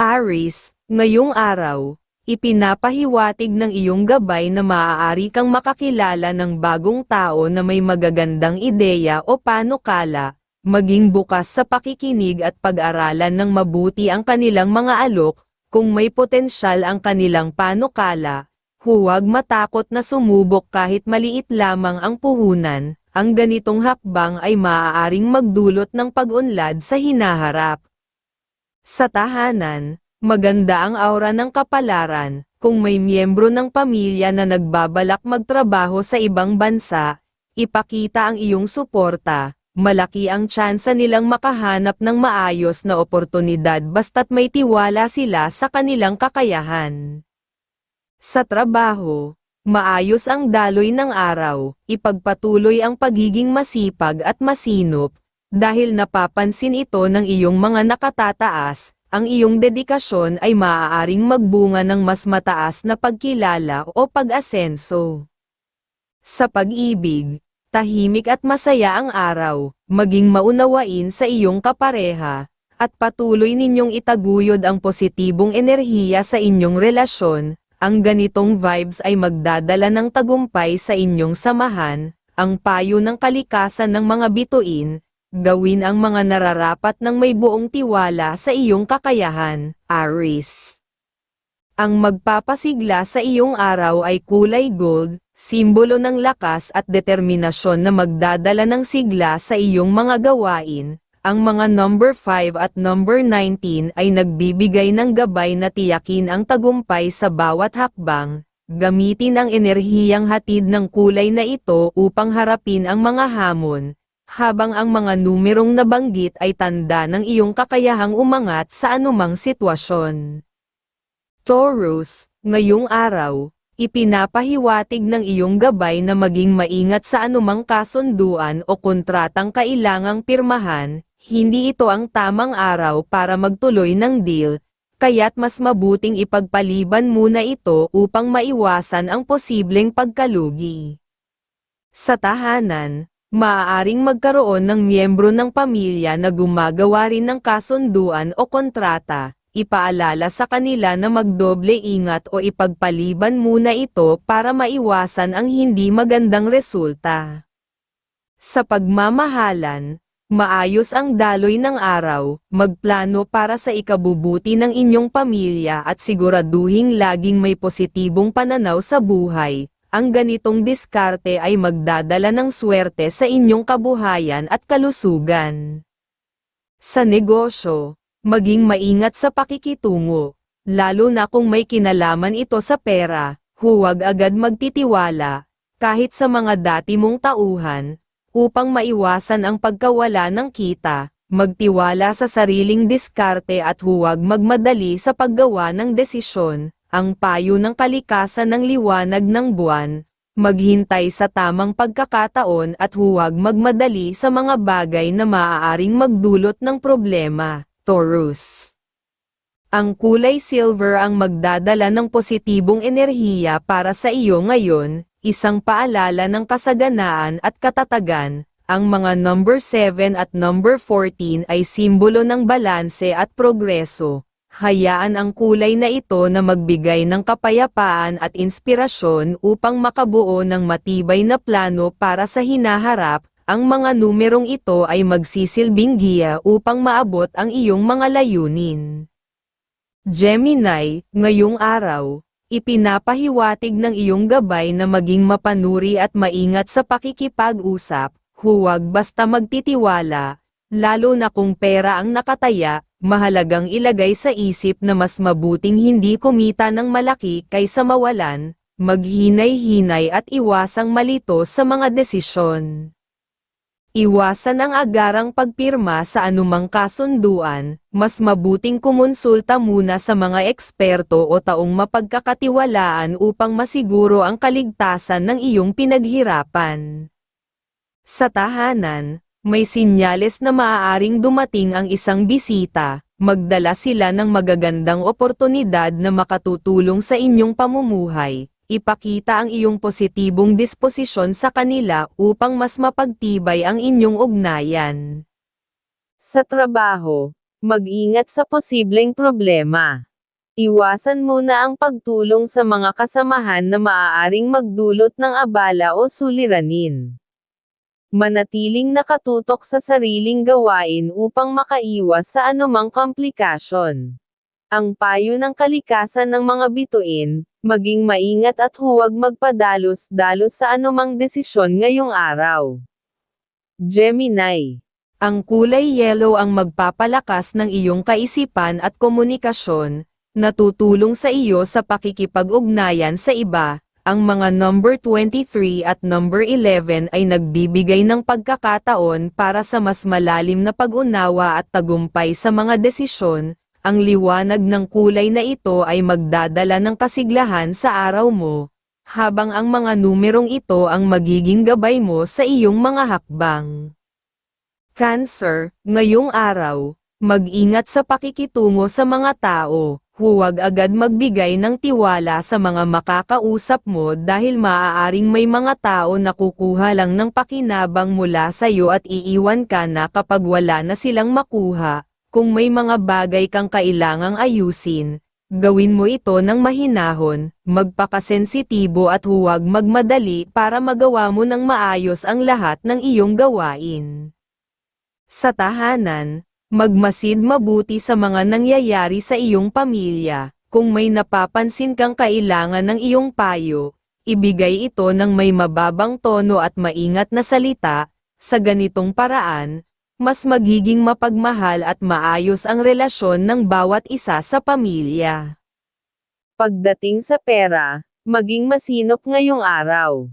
Aris, ngayong araw, ipinapahiwatig ng iyong gabay na maaari kang makakilala ng bagong tao na may magagandang ideya o panukala, maging bukas sa pakikinig at pag-aralan ng mabuti ang kanilang mga alok, kung may potensyal ang kanilang panukala, huwag matakot na sumubok kahit maliit lamang ang puhunan, ang ganitong hakbang ay maaaring magdulot ng pag-unlad sa hinaharap. Sa tahanan, maganda ang aura ng kapalaran, kung may miyembro ng pamilya na nagbabalak magtrabaho sa ibang bansa, ipakita ang iyong suporta, malaki ang tsansa nilang makahanap ng maayos na oportunidad basta't may tiwala sila sa kanilang kakayahan. Sa trabaho, maayos ang daloy ng araw, ipagpatuloy ang pagiging masipag at masinop, dahil napapansin ito ng iyong mga nakatataas, ang iyong dedikasyon ay maaaring magbunga ng mas mataas na pagkilala o pag-asenso. Sa pag-ibig, tahimik at masaya ang araw, maging maunawain sa iyong kapareha, at patuloy ninyong itaguyod ang positibong enerhiya sa inyong relasyon, ang ganitong vibes ay magdadala ng tagumpay sa inyong samahan, ang payo ng kalikasan ng mga bituin, gawin ang mga nararapat ng may buong tiwala sa iyong kakayahan, Aris. Ang magpapasigla sa iyong araw ay kulay gold, simbolo ng lakas at determinasyon na magdadala ng sigla sa iyong mga gawain. Ang mga number 5 at number 19 ay nagbibigay ng gabay na tiyakin ang tagumpay sa bawat hakbang. Gamitin ang enerhiyang hatid ng kulay na ito upang harapin ang mga hamon, habang ang mga numerong nabanggit ay tanda ng iyong kakayahang umangat sa anumang sitwasyon. Taurus, ngayong araw, ipinapahiwatig ng iyong gabay na maging maingat sa anumang kasunduan o kontratang kailangang pirmahan, hindi ito ang tamang araw para magtuloy ng deal, kaya't mas mabuting ipagpaliban muna ito upang maiwasan ang posibleng pagkalugi. Sa tahanan, maaaring magkaroon ng miyembro ng pamilya na gumagawa rin ng kasunduan o kontrata, ipaalala sa kanila na magdoble ingat o ipagpaliban muna ito para maiwasan ang hindi magandang resulta. Sa pagmamahalan, maayos ang daloy ng araw, magplano para sa ikabubuti ng inyong pamilya at siguraduhing laging may positibong pananaw sa buhay, ang ganitong diskarte ay magdadala ng swerte sa inyong kabuhayan at kalusugan. Sa negosyo, maging maingat sa pakikitungo, lalo na kung may kinalaman ito sa pera, huwag agad magtitiwala, kahit sa mga dati mong tauhan, upang maiwasan ang pagkawala ng kita, magtiwala sa sariling diskarte at huwag magmadali sa paggawa ng desisyon, ang payo ng kalikasan ng liwanag ng buwan, maghintay sa tamang pagkakataon at huwag magmadali sa mga bagay na maaaring magdulot ng problema, Taurus. Ang kulay silver ang magdadala ng positibong enerhiya para sa iyo ngayon, isang paalala ng kasaganaan at katatagan, ang mga number 7 at number 14 ay simbolo ng balanse at progreso, Hayaan ang kulay na ito na magbigay ng kapayapaan at inspirasyon upang makabuo ng matibay na plano para sa hinaharap, ang mga numerong ito ay magsisilbing giya upang maabot ang iyong mga layunin. Gemini, ngayong araw, ipinapahiwatig ng iyong gabay na maging mapanuri at maingat sa pakikipag-usap, huwag basta magtitiwala, lalo na kung pera ang nakataya, mahalagang ilagay sa isip na mas mabuting hindi kumita ng malaki kaysa mawalan, maghinay-hinay at iwasang malito sa mga desisyon. Iwasan ang agarang pagpirma sa anumang kasunduan, mas mabuting kumonsulta muna sa mga eksperto o taong mapagkakatiwalaan upang masiguro ang kaligtasan ng iyong pinaghirapan. Sa tahanan, may sinyales na maaaring dumating ang isang bisita, magdala sila ng magagandang oportunidad na makatutulong sa inyong pamumuhay, ipakita ang iyong positibong disposisyon sa kanila upang mas mapagtibay ang inyong ugnayan. Sa trabaho, Mag-ingat sa posibleng problema. Iwasan muna ang pagtulong sa mga kasamahan na maaaring magdulot ng abala o suliranin. Manatiling nakatutok sa sariling gawain upang makaiwas sa anumang komplikasyon. Ang payo ng kalikasan ng mga bituin, maging maingat at huwag magpadalos-dalos sa anumang desisyon ngayong araw. Gemini. Ang kulay yellow ang magpapalakas ng iyong kaisipan at komunikasyon, natutulong sa iyo sa pakikipag-ugnayan sa iba. Ang mga number 23 at number 11 ay nagbibigay ng pagkakataon para sa mas malalim na pag-unawa at tagumpay sa mga desisyon. Ang liwanag ng kulay na ito ay magdadala ng kasiglahan sa araw mo, habang ang mga numerong ito ang magiging gabay mo sa iyong mga hakbang. Cancer, ngayong araw, mag-ingat sa pakikitungo sa mga tao, huwag agad magbigay ng tiwala sa mga makakausap mo dahil maaaring may mga tao na kukuha lang ng pakinabang mula sa iyo at iiwan ka na kapag wala na silang makuha. Kung may mga bagay kang kailangang ayusin, gawin mo ito ng mahinahon, magpakasensitibo at huwag magmadali para magawa mo ng maayos ang lahat ng iyong gawain. Sa tahanan, magmasid mabuti sa mga nangyayari sa iyong pamilya. Kung may napapansin kang kailangan ng iyong payo, ibigay ito ng may mababang tono at maingat na salita. Sa ganitong paraan, mas magiging mapagmahal at maayos ang relasyon ng bawat isa sa pamilya. Pagdating sa pera, maging masinop ngayong araw.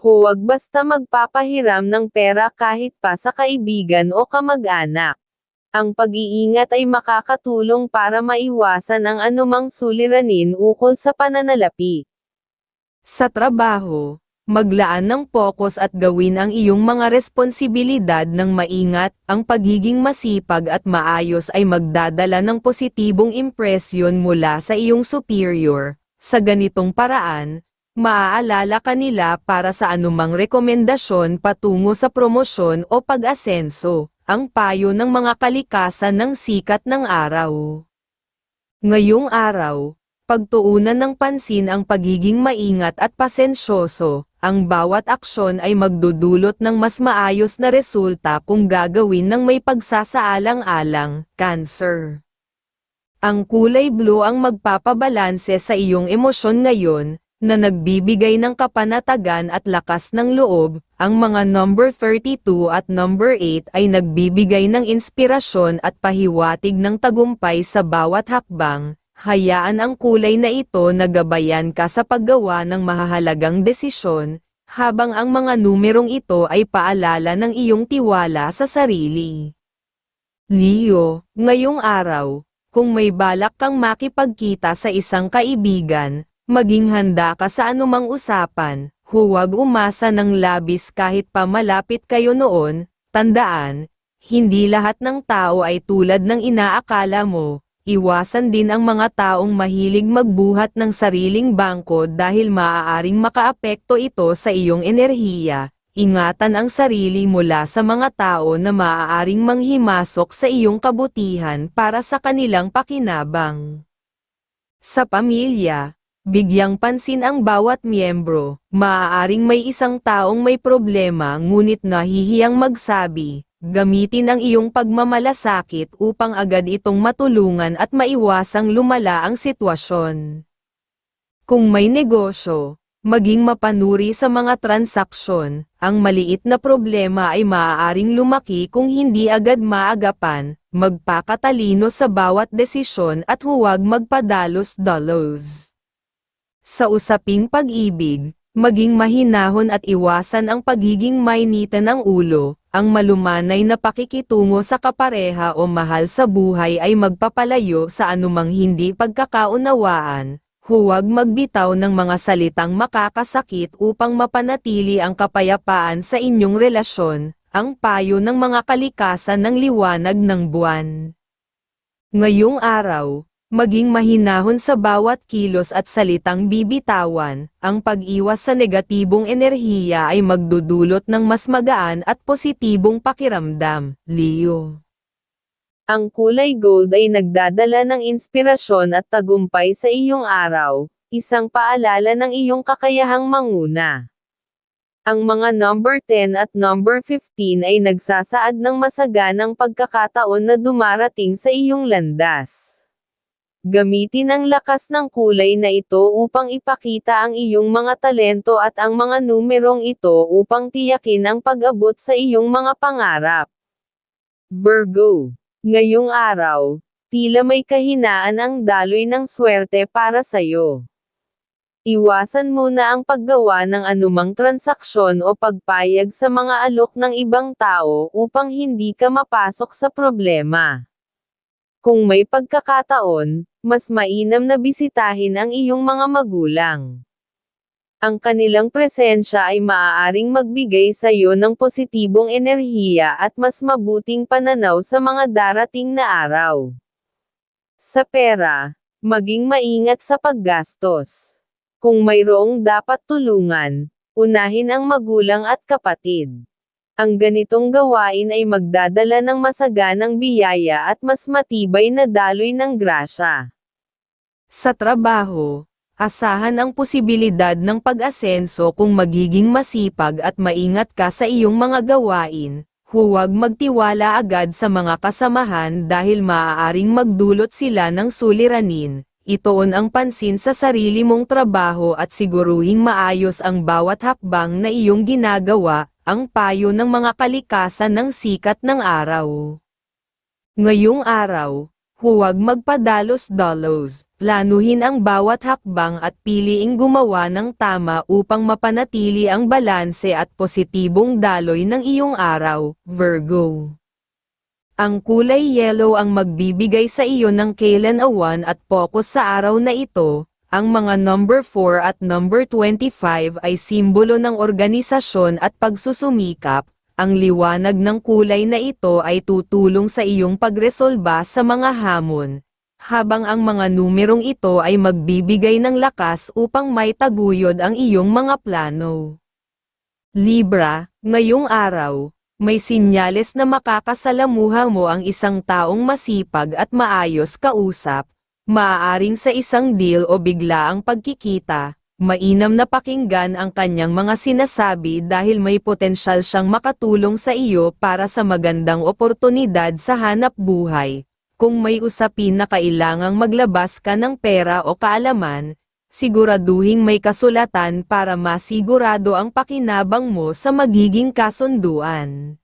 Huwag basta magpapahiram ng pera kahit pa sa kaibigan o kamag-anak. Ang pag-iingat ay makakatulong para maiwasan ang anumang suliranin ukol sa pananalapi. Sa trabaho, maglaan ng pokus at gawin ang iyong mga responsibilidad ng maingat, ang pagiging masipag at maayos ay magdadala ng positibong impresyon mula sa iyong superior. Sa ganitong paraan, maaalala ka nila para sa anumang rekomendasyon patungo sa promosyon o pag-asenso, ang payo ng mga kalikasan ng sikat ng araw. Ngayong araw, pagtuunan ng pansin ang pagiging maingat at pasensyoso, ang bawat aksyon ay magdudulot ng mas maayos na resulta kung gagawin ng may pagsasaalang-alang, cancer. Ang kulay blue ang magpapabalanse sa iyong emosyon ngayon, na nagbibigay ng kapanatagan at lakas ng loob, ang mga number 32 at number 8 ay nagbibigay ng inspirasyon at pahiwatig ng tagumpay sa bawat hakbang, hayaan ang kulay na ito na gabayan ka sa paggawa ng mahahalagang desisyon, habang ang mga numerong ito ay paalala ng iyong tiwala sa sarili. Leo, ngayong araw, kung may balak kang makipagkita sa isang kaibigan, Maging handa ka sa anumang usapan, huwag umasa ng labis kahit pa malapit kayo noon, tandaan, hindi lahat ng tao ay tulad ng inaakala mo, iwasan din ang mga taong mahilig magbuhat ng sariling bangko dahil maaaring makaapekto ito sa iyong enerhiya, ingatan ang sarili mula sa mga tao na maaaring manghimasok sa iyong kabutihan para sa kanilang pakinabang. Sa pamilya, Bigyang pansin ang bawat miyembro, maaaring may isang taong may problema ngunit nahihiyang magsabi, gamitin ang iyong pagmamalasakit upang agad itong matulungan at maiwasang lumala ang sitwasyon. Kung may negosyo, maging mapanuri sa mga transaksyon, ang maliit na problema ay maaaring lumaki kung hindi agad maagapan, magpakatalino sa bawat desisyon at huwag magpadalos-dalos. Sa usaping pag-ibig, maging mahinahon at iwasan ang pagiging mainitan ng ulo, ang malumanay na pakikitungo sa kapareha o mahal sa buhay ay magpapalayo sa anumang hindi pagkakaunawaan, huwag magbitaw ng mga salitang makakasakit upang mapanatili ang kapayapaan sa inyong relasyon, ang payo ng mga kalikasan ng liwanag ng buwan. Ngayong araw, Maging mahinahon sa bawat kilos at salitang bibitawan, ang pag-iwas sa negatibong enerhiya ay magdudulot ng mas magaan at positibong pakiramdam, Leo. Ang kulay gold ay nagdadala ng inspirasyon at tagumpay sa iyong araw, isang paalala ng iyong kakayahang manguna. Ang mga number 10 at number 15 ay nagsasaad ng masaganang pagkakataon na dumarating sa iyong landas. Gamitin ang lakas ng kulay na ito upang ipakita ang iyong mga talento at ang mga numerong ito upang tiyakin ang pag-abot sa iyong mga pangarap. Virgo Ngayong araw, tila may kahinaan ang daloy ng swerte para sa'yo. Iwasan muna ang paggawa ng anumang transaksyon o pagpayag sa mga alok ng ibang tao upang hindi ka mapasok sa problema. Kung may pagkakataon, mas mainam na bisitahin ang iyong mga magulang. Ang kanilang presensya ay maaaring magbigay sa iyo ng positibong enerhiya at mas mabuting pananaw sa mga darating na araw. Sa pera, maging maingat sa paggastos. Kung mayroong dapat tulungan, unahin ang magulang at kapatid. Ang ganitong gawain ay magdadala ng masaganang biyaya at mas matibay na daloy ng grasya. Sa trabaho, Asahan ang posibilidad ng pag-asenso kung magiging masipag at maingat ka sa iyong mga gawain, huwag magtiwala agad sa mga kasamahan dahil maaaring magdulot sila ng suliranin. Itoon ang pansin sa sarili mong trabaho at siguruhing maayos ang bawat hakbang na iyong ginagawa, ang payo ng mga kalikasan ng sikat ng araw. Ngayong araw, huwag magpadalos-dalos, planuhin ang bawat hakbang at piliing gumawa ng tama upang mapanatili ang balanse at positibong daloy ng iyong araw, Virgo. Ang kulay yellow ang magbibigay sa iyo ng kailan-awan at focus sa araw na ito, ang mga number 4 at number 25 ay simbolo ng organisasyon at pagsusumikap, ang liwanag ng kulay na ito ay tutulong sa iyong pagresolba sa mga hamon, habang ang mga numerong ito ay magbibigay ng lakas upang may taguyod ang iyong mga plano. Libra, ngayong araw, may sinyales na makakasalamuha mo ang isang taong masipag at maayos kausap, maaaring sa isang deal o bigla ang pagkikita, Mainam na pakinggan ang kanyang mga sinasabi dahil may potensyal siyang makatulong sa iyo para sa magandang oportunidad sa hanap buhay. Kung may usapin na kailangang maglabas ka ng pera o kaalaman, siguraduhing may kasulatan para masigurado ang pakinabang mo sa magiging kasunduan.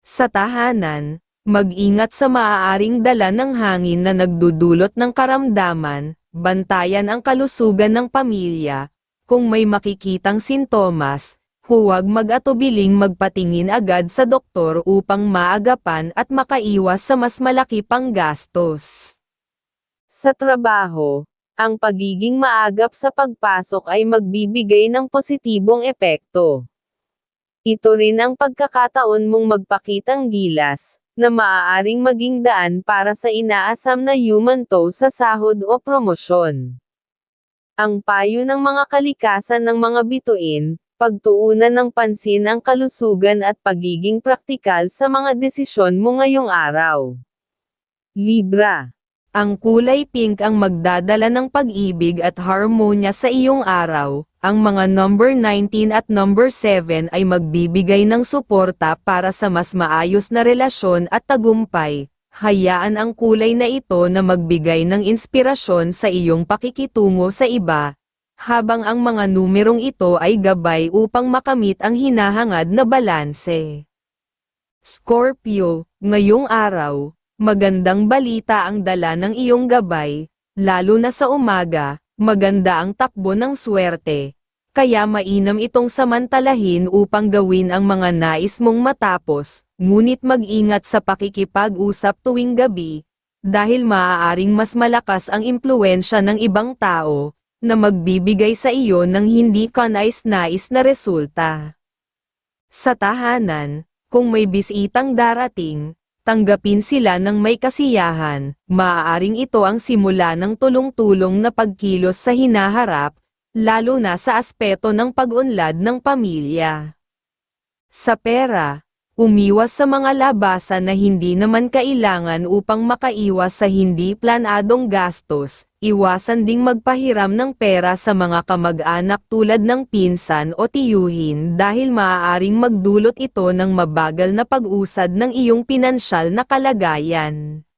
Sa tahanan, mag-ingat sa maaaring dala ng hangin na nagdudulot ng karamdaman, bantayan ang kalusugan ng pamilya, kung may makikitang sintomas, huwag mag-atubiling magpatingin agad sa doktor upang maagapan at makaiwas sa mas malaki pang gastos. Sa trabaho, ang pagiging maagap sa pagpasok ay magbibigay ng positibong epekto. Ito rin ang pagkakataon mong magpakitang gilas, na maaaring maging daan para sa inaasam na human toe sa sahod o promosyon. Ang payo ng mga kalikasan ng mga bituin, pagtuunan ng pansin ang kalusugan at pagiging praktikal sa mga desisyon mo ngayong araw. Libra. Ang kulay pink ang magdadala ng pag-ibig at harmonya sa iyong araw, ang mga number 19 at number 7 ay magbibigay ng suporta para sa mas maayos na relasyon at tagumpay. Hayaan ang kulay na ito na magbigay ng inspirasyon sa iyong pakikitungo sa iba, habang ang mga numerong ito ay gabay upang makamit ang hinahangad na balanse. Scorpio, ngayong araw, magandang balita ang dala ng iyong gabay, lalo na sa umaga, Maganda ang takbo ng swerte, kaya mainam itong samantalahin upang gawin ang mga nais mong matapos, ngunit mag-ingat sa pakikipag-usap tuwing gabi, dahil maaaring mas malakas ang impluensya ng ibang tao, na magbibigay sa iyo ng hindi ka nais-nais na resulta. Sa tahanan, kung may bisitang darating, tanggapin sila ng may kasiyahan, maaaring ito ang simula ng tulong-tulong na pagkilos sa hinaharap, lalo na sa aspeto ng pag-unlad ng pamilya. Sa pera, Umiwas sa mga labasan na hindi naman kailangan upang makaiwas sa hindi planadong gastos, iwasan ding magpahiram ng pera sa mga kamag-anak tulad ng pinsan o tiyuhin dahil maaaring magdulot ito ng mabagal na pag-usad ng iyong pinansyal na kalagayan.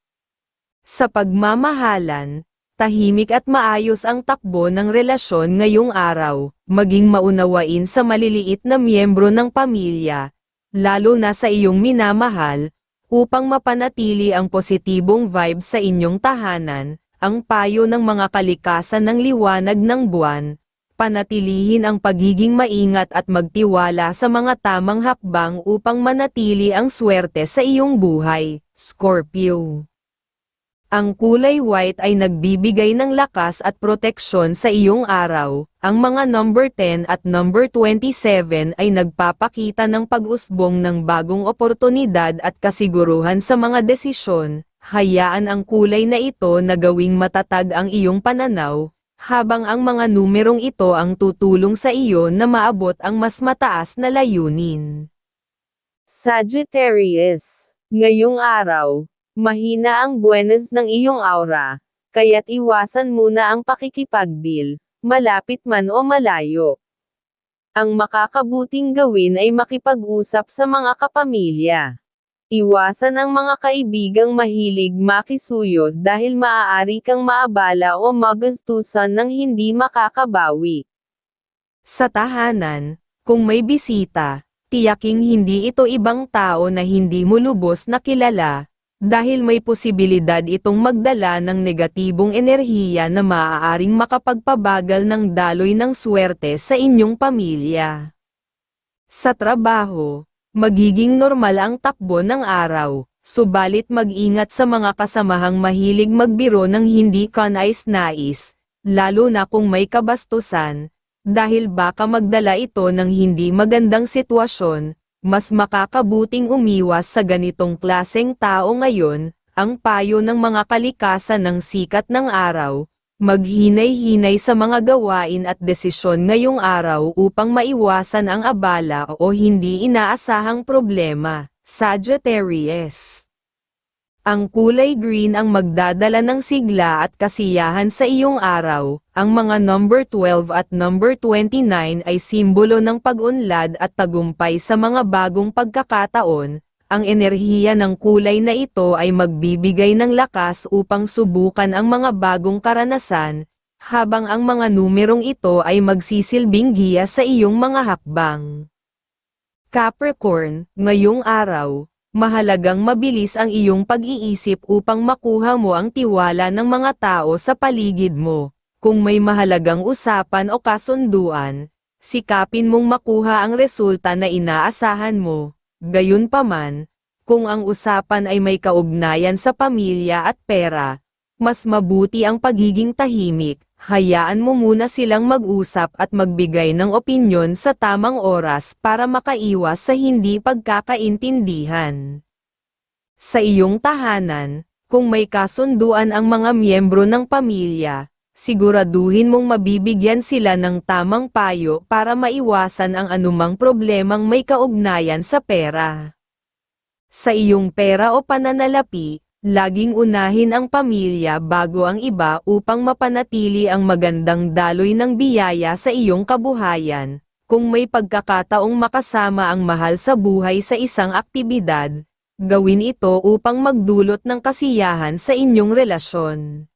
Sa pagmamahalan, tahimik at maayos ang takbo ng relasyon ngayong araw, maging maunawain sa maliliit na miyembro ng pamilya, lalo na sa iyong minamahal, upang mapanatili ang positibong vibe sa inyong tahanan, ang payo ng mga kalikasan ng liwanag ng buwan, panatilihin ang pagiging maingat at magtiwala sa mga tamang hakbang upang manatili ang swerte sa iyong buhay, Scorpio. Ang kulay white ay nagbibigay ng lakas at proteksyon sa iyong araw. Ang mga number 10 at number 27 ay nagpapakita ng pag-usbong ng bagong oportunidad at kasiguruhan sa mga desisyon. Hayaan ang kulay na ito na gawing matatag ang iyong pananaw, habang ang mga numerong ito ang tutulong sa iyo na maabot ang mas mataas na layunin. Sagittarius, ngayong araw, Mahina ang buenas ng iyong aura, kaya't iwasan muna ang pakikipagdil, malapit man o malayo. Ang makakabuting gawin ay makipag-usap sa mga kapamilya. Iwasan ang mga kaibigang mahilig makisuyo dahil maaari kang maabala o magastusan ng hindi makakabawi. Sa tahanan, kung may bisita, tiyaking hindi ito ibang tao na hindi mo lubos na kilala, dahil may posibilidad itong magdala ng negatibong enerhiya na maaaring makapagpabagal ng daloy ng swerte sa inyong pamilya. Sa trabaho, magiging normal ang takbo ng araw, subalit mag-ingat sa mga kasamahang mahilig magbiro ng hindi kanais-nais, lalo na kung may kabastusan, dahil baka magdala ito ng hindi magandang sitwasyon, mas makakabuting umiwas sa ganitong klaseng tao ngayon, ang payo ng mga kalikasan ng sikat ng araw, maghinay-hinay sa mga gawain at desisyon ngayong araw upang maiwasan ang abala o hindi inaasahang problema. Sagittarius ang kulay green ang magdadala ng sigla at kasiyahan sa iyong araw. Ang mga number 12 at number 29 ay simbolo ng pag-unlad at tagumpay sa mga bagong pagkakataon. Ang enerhiya ng kulay na ito ay magbibigay ng lakas upang subukan ang mga bagong karanasan, habang ang mga numerong ito ay magsisilbing giya sa iyong mga hakbang. Capricorn, ngayong araw, mahalagang mabilis ang iyong pag-iisip upang makuha mo ang tiwala ng mga tao sa paligid mo. Kung may mahalagang usapan o kasunduan, sikapin mong makuha ang resulta na inaasahan mo. Gayunpaman, kung ang usapan ay may kaugnayan sa pamilya at pera, mas mabuti ang pagiging tahimik, hayaan mo muna silang mag-usap at magbigay ng opinyon sa tamang oras para makaiwas sa hindi pagkakaintindihan. Sa iyong tahanan, kung may kasunduan ang mga miyembro ng pamilya, siguraduhin mong mabibigyan sila ng tamang payo para maiwasan ang anumang problemang may kaugnayan sa pera. Sa iyong pera o pananalapi, Laging unahin ang pamilya bago ang iba upang mapanatili ang magandang daloy ng biyaya sa iyong kabuhayan. Kung may pagkakataong makasama ang mahal sa buhay sa isang aktibidad, gawin ito upang magdulot ng kasiyahan sa inyong relasyon.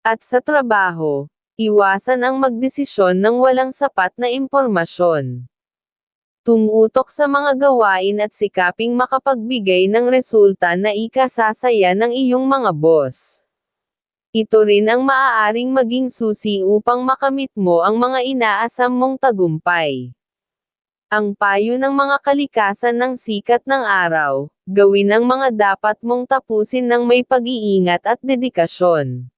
At sa trabaho, iwasan ang magdesisyon ng walang sapat na impormasyon. Tumutok sa mga gawain at sikaping makapagbigay ng resulta na ikasasaya ng iyong mga boss. Ito rin ang maaaring maging susi upang makamit mo ang mga inaasam mong tagumpay. Ang payo ng mga kalikasan ng sikat ng araw, gawin ang mga dapat mong tapusin ng may pag-iingat at dedikasyon.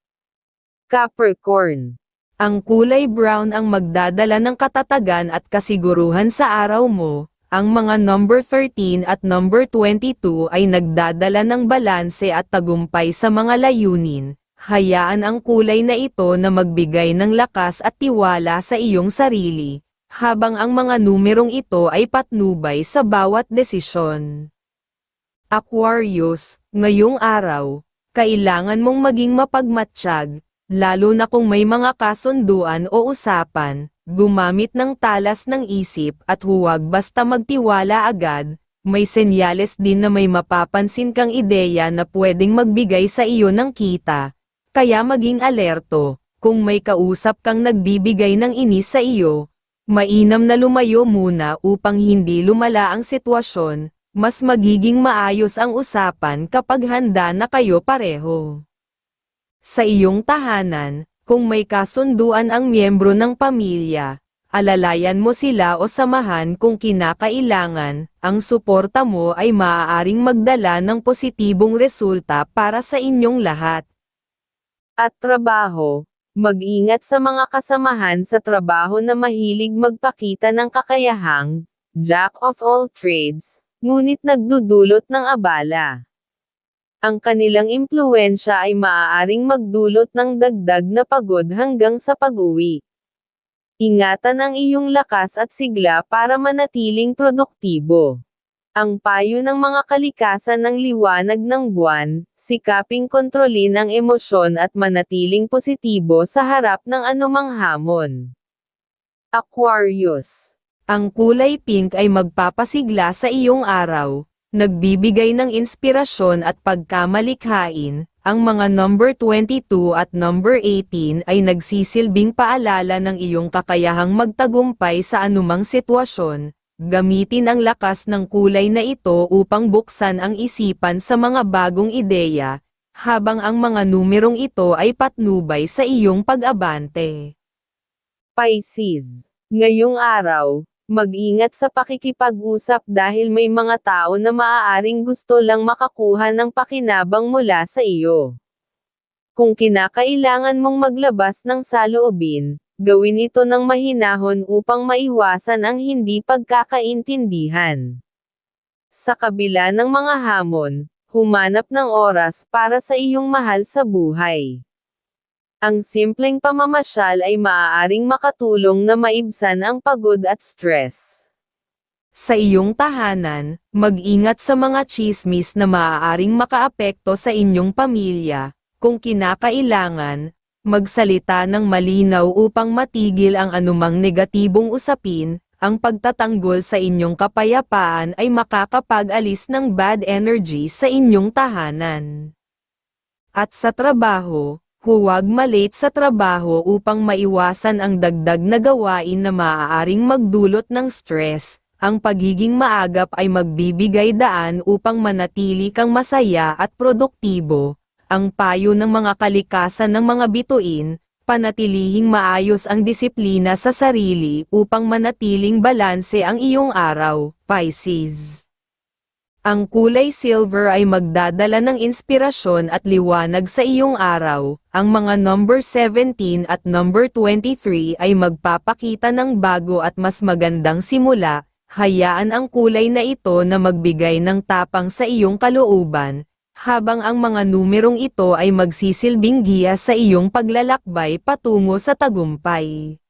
Capricorn ang kulay brown ang magdadala ng katatagan at kasiguruhan sa araw mo. Ang mga number 13 at number 22 ay nagdadala ng balanse at tagumpay sa mga layunin. Hayaan ang kulay na ito na magbigay ng lakas at tiwala sa iyong sarili. habang ang mga numerong ito ay patnubay sa bawat desisyon. Aquarius, ngayong araw, kailangan mong maging mapagmatsyag, lalo na kung may mga kasunduan o usapan, gumamit ng talas ng isip at huwag basta magtiwala agad, may senyales din na may mapapansin kang ideya na pwedeng magbigay sa iyo ng kita, kaya maging alerto, kung may kausap kang nagbibigay ng inis sa iyo, mainam na lumayo muna upang hindi lumala ang sitwasyon, mas magiging maayos ang usapan kapag handa na kayo pareho. Sa iyong tahanan, kung may kasunduan ang miyembro ng pamilya, alalayan mo sila o samahan kung kinakailangan, ang suporta mo ay maaaring magdala ng positibong resulta para sa inyong lahat. At trabaho, mag-ingat sa mga kasamahan sa trabaho na mahilig magpakita ng kakayahang, jack of all trades, ngunit nagdudulot ng abala. Ang kanilang impluensya ay maaaring magdulot ng dagdag na pagod hanggang sa pag-uwi. Ingatan ang iyong lakas at sigla para manatiling produktibo. Ang payo ng mga kalikasan ng liwanag ng buwan, sikaping kontrolin ang emosyon at manatiling positibo sa harap ng anumang hamon. Aquarius Ang kulay pink ay magpapasigla sa iyong araw, nagbibigay ng inspirasyon at pagkamalikhain, ang mga number 22 at number 18 ay nagsisilbing paalala ng iyong kakayahang magtagumpay sa anumang sitwasyon, gamitin ang lakas ng kulay na ito upang buksan ang isipan sa mga bagong ideya, habang ang mga numerong ito ay patnubay sa iyong pag-abante. Pisces, ngayong araw, mag-ingat sa pakikipag-usap dahil may mga tao na maaaring gusto lang makakuha ng pakinabang mula sa iyo. Kung kinakailangan mong maglabas ng saloobin, gawin ito ng mahinahon upang maiwasan ang hindi pagkakaintindihan. Sa kabila ng mga hamon, humanap ng oras para sa iyong mahal sa buhay. Ang simpleng pamamasyal ay maaaring makatulong na maibsan ang pagod at stress. Sa iyong tahanan, mag-ingat sa mga chismis na maaaring makaapekto sa inyong pamilya, kung kinakailangan, magsalita ng malinaw upang matigil ang anumang negatibong usapin, ang pagtatanggol sa inyong kapayapaan ay makakapag-alis ng bad energy sa inyong tahanan. At sa trabaho, huwag malate sa trabaho upang maiwasan ang dagdag na gawain na maaaring magdulot ng stress. Ang pagiging maagap ay magbibigay daan upang manatili kang masaya at produktibo. Ang payo ng mga kalikasan ng mga bituin, panatilihing maayos ang disiplina sa sarili upang manatiling balanse ang iyong araw, Pisces. Ang kulay silver ay magdadala ng inspirasyon at liwanag sa iyong araw. Ang mga number 17 at number 23 ay magpapakita ng bago at mas magandang simula. Hayaan ang kulay na ito na magbigay ng tapang sa iyong kalooban, habang ang mga numerong ito ay magsisilbing giya sa iyong paglalakbay patungo sa tagumpay.